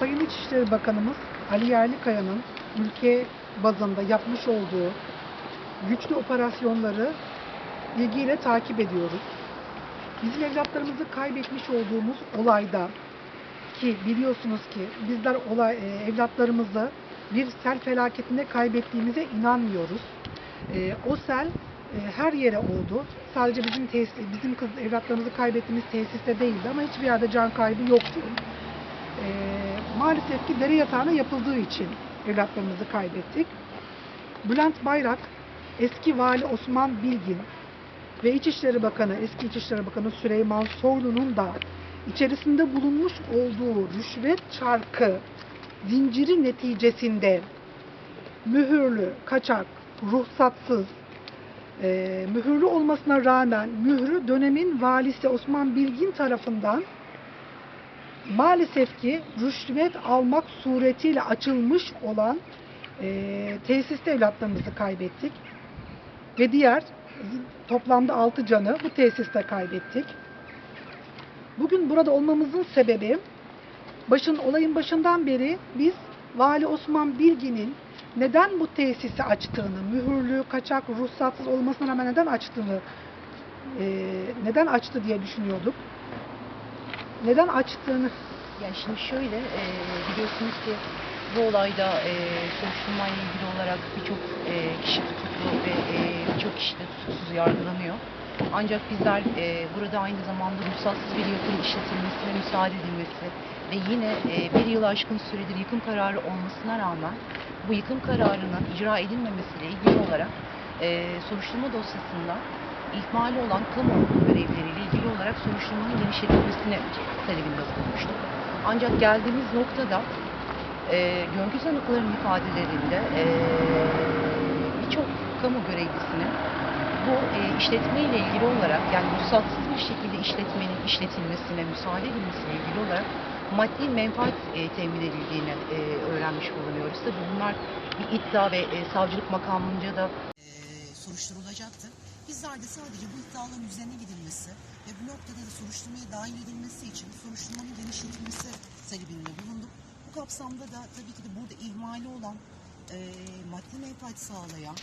Sayın İçişleri Bakanımız Ali Yerlikaya'nın ülke bazında yapmış olduğu güçlü operasyonları ilgiyle takip ediyoruz. Bizim evlatlarımızı kaybetmiş olduğumuz olayda ki biliyorsunuz ki bizler olay, e, evlatlarımızı bir sel felaketinde kaybettiğimize inanmıyoruz. E, o sel e, her yere oldu. Sadece bizim tesis, bizim kız evlatlarımızı kaybettiğimiz tesiste değildi ama hiçbir yerde can kaybı yoktu. E, maalesef ki dere yatağına yapıldığı için evlatlarımızı kaybettik. Bülent Bayrak, eski vali Osman Bilgin ve İçişleri Bakanı, eski İçişleri Bakanı Süleyman Soylu'nun da içerisinde bulunmuş olduğu rüşvet çarkı zinciri neticesinde mühürlü, kaçak, ruhsatsız, e, mühürlü olmasına rağmen mührü dönemin valisi Osman Bilgin tarafından maalesef ki rüşvet almak suretiyle açılmış olan e, tesiste evlatlarımızı kaybettik. Ve diğer toplamda 6 canı bu tesiste kaybettik. Bugün burada olmamızın sebebi başın olayın başından beri biz Vali Osman Bilgin'in neden bu tesisi açtığını, mühürlü, kaçak, ruhsatsız olmasına rağmen neden açtığını, e, neden açtı diye düşünüyorduk. Neden açtığını Yani şimdi şöyle e, biliyorsunuz ki bu olayda e, soruşturmayla ilgili olarak birçok e, kişi tutuklu ve e, birçok kişi de tutuksuz yargılanıyor. Ancak bizler e, burada aynı zamanda ruhsatsız bir yakın işletilmesine müsaade edilmesi ve yine e, bir yıl aşkın süredir yıkım kararı olmasına rağmen bu yıkım kararının icra edilmemesiyle ilgili olarak e, soruşturma dosyasında ihmali olan kamu görevleriyle ilgili olarak soruşturmanın genişletilmesine talebinde bulunmuştuk. Ancak geldiğimiz noktada e, görgü tanıklarının ifadelerinde e, birçok kamu görevlisinin bu e, işletme ile ilgili olarak yani ruhsatsız bir şekilde işletmenin işletilmesine müsaade edilmesiyle ilgili olarak maddi menfaat e, temin edildiğini e, öğrenmiş bulunuyoruz. Tabii bunlar bir iddia ve e, savcılık makamınca da e, soruşturulacaktı. Bizler de sadece bu iddiaların üzerine gidilmesi ve bu noktada da soruşturmaya dahil edilmesi için soruşturmanın genişletilmesi talebinde bulunduk. Bu kapsamda da tabii ki de burada ihmali olan e, maddi menfaat sağlayan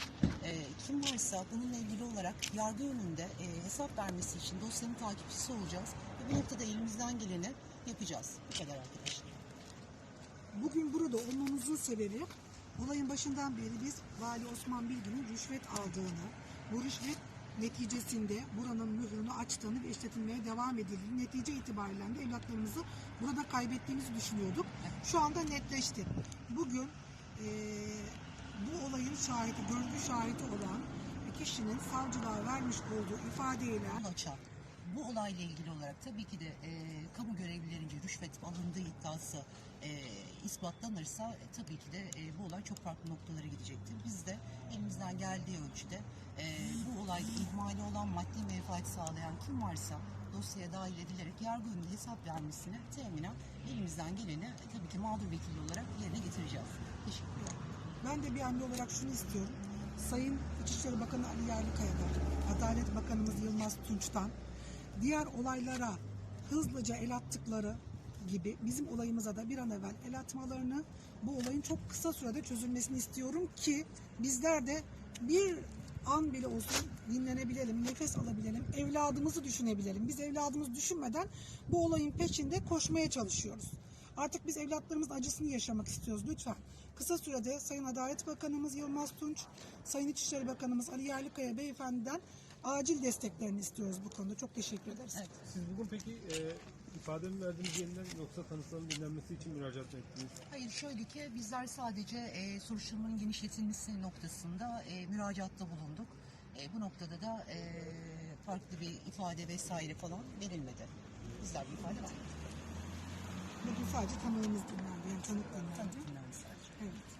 e, kim varsa bununla ilgili olarak yargı önünde e, hesap vermesi için dosyanın takipçisi olacağız ve bu noktada elimizden geleni yapacağız. Bu kadar arkadaşlar. Bugün burada olmamızın sebebi olayın başından beri biz Vali Osman Bilgin'in rüşvet aldığını, bu rüşvet neticesinde buranın mührünü açtığını ve işletilmeye devam edildiğini netice itibariyle de evlatlarımızı burada kaybettiğimizi düşünüyorduk. Şu anda netleşti. Bugün eee, bu olayın şahidi, görgü şahidi olan kişinin savcılığa vermiş olduğu ifadeyle bu olayla ilgili olarak tabii ki de e, kamu görevlilerince rüşvet alındığı iddiası e, ispatlanırsa e, tabii ki de e, bu olay çok farklı noktalara gidecektir. Biz de elimizden geldiği ölçüde e, bu olayda ihmali olan maddi menfaat sağlayan kim varsa dosyaya dahil edilerek yargı önünde hesap vermesine teminen elimizden geleni e, tabii ki mağdur vekili olarak yerine getireceğiz. Teşekkür ederim. Ben de bir anne olarak şunu istiyorum. Sayın İçişleri Bakanı Ali Yerlikaya'dan, Adalet Bakanımız Yılmaz Tunç'tan diğer olaylara hızlıca el attıkları gibi bizim olayımıza da bir an evvel el atmalarını bu olayın çok kısa sürede çözülmesini istiyorum ki bizler de bir an bile olsun dinlenebilelim, nefes alabilelim, evladımızı düşünebilelim. Biz evladımızı düşünmeden bu olayın peşinde koşmaya çalışıyoruz. Artık biz evlatlarımızın acısını yaşamak istiyoruz lütfen. Kısa sürede Sayın Adalet Bakanımız Yılmaz Tunç, Sayın İçişleri Bakanımız Ali Yerlikaya Beyefendi'den acil desteklerini istiyoruz bu konuda. Çok teşekkür ederiz. Evet. Siz bugün peki e, ifade mi verdiniz yeniden yoksa tanıkların dinlenmesi için müracaat mı ettiniz? Hayır şöyle ki bizler sadece e, soruşturmanın genişletilmesi noktasında e, müracaatta bulunduk. E, bu noktada da e, farklı bir ifade vesaire falan verilmedi. Bizler bir ifade vermedik. Bugün sadece tanığımız dinlendi, yani tanık dinlendi. Tanık dinlendi sadece. Evet.